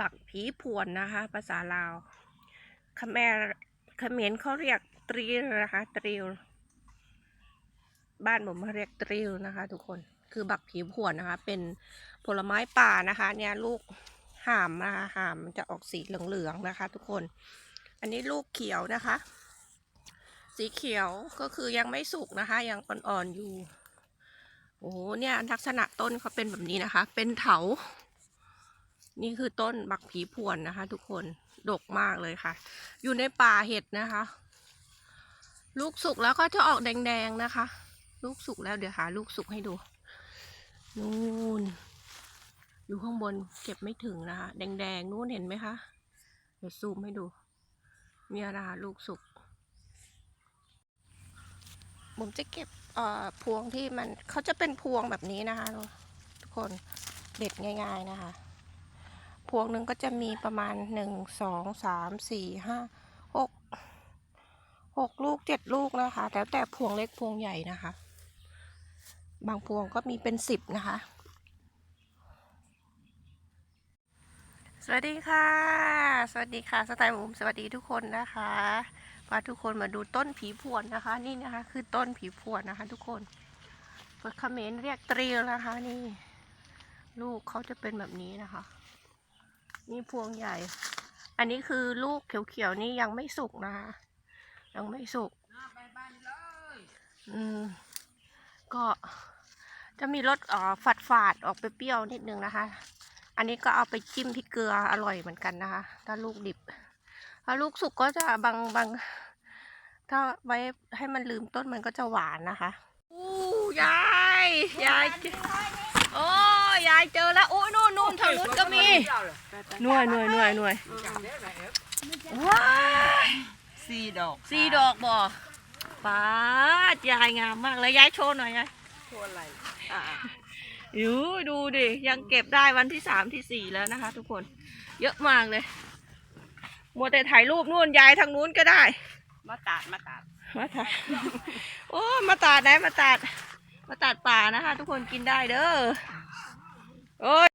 บักผีผวนนะคะ ภาษาลาวคแมรเขมรเขาเรียกตรีนะคะตรีบ้านผมเขาเรียกตรีนะคะ ทุกคนคือบักผีผวนนะคะ เป็นผลไม้ป่านะคะ เนี่ยลูกห่ามนะคะห่ามจะออกสีเหลืองๆนะคะ ทุกคน อันนี้ลูกเขียวนะคะ สีเขียวก็คือยังไม่สุกนะคะ ยังอ่อนๆอยู่โอ้โหเนี่ยลักษณะต้นเขาเป็นแบบนี้นะคะ เป็นเถา นี่คือต้นบักผีพวนนะคะ ทุกคนดกมากเลยค่ะ อยู่ในป่าเห็ดนะคะ ลูกสุกแล้วก็จะออกแดงๆนะคะ ลูกสุกแล้วเดี๋ยวหาลูกสุกให้ดูนู่นอยู่ข้างบนเก็บไม่ถึงนะคะ แดงๆนู่นเห็นไหมคะเดี๋ยวซูมให้ดูเนี่ยนะคะลูกสุกผมจะเก็บเอ่อพวงที่มันเขาจะเป็นพวงแบบนี้นะคะ ทุกคนเด็ดง่าย ๆนะคะ พวงหนึ่งก็จะมีประมาณหนึ่งสองสามสี่ห้าหกหกลูกเจ็ดลูกนะคะ แล้วแต่พวงเล็กพวงใหญ่นะคะ บางพวงก็มีเป็นสิบนะคะ สวัสดีค่ะ สวัสดีค่ะ สไตล์หมูสวัสดีทุกคนนะคะพาทุกคนมาดูต้นผีพวนนะคะ นี่นะคะ คือต้นผีพวนนะคะ ทุกคนเปิดคอมเขมนต์เรียกตรีลนะคะนี่ ลูกเขาจะเป็นแบบนี้นะคะ นี่พวงใหญ่ อันนี้คือลูกเขียวๆนี่ยังไม่สุกนะคะ ยังไม่สุกอืมก็จะมีรสเอ่อฝาดฝาดๆออกไปเปรี้ยวนิดนึงนะคะ อันนี้ก็เอาไปจิ้มที่เกลืออร่อยเหมือนกันนะคะ ถ้าลูกดิบ ถ้าลูกสุกก็จะบางบางถ้าไว้ให้มันลืมต้นมันก็จะหวานนะคะอู้ยายยายเจอโอ้ยายเจอแล้วอุ้ยนู่นนู่นทางนู้นก็มีหน่วยหน่วยหน่วยหน่วยว้ายสี่ดอกสีดอกบ่ป้าดยายงามมากเลยยายโชว์หน่อยยายโทษอะไรยูดูดิยังเก็บได้วันที่สามที่สี่แล้วนะคะ ทุกคนเยอะมากเลยมัวแต่ถ่ายรูปนู่นยายทางนู้นก็ได้ มาตัดมาตัดมาถ่ายโอ้มาตัดไหนมาตัดมาตัดป่านะคะ ทุกคนกินได้เด้อ โอ้ย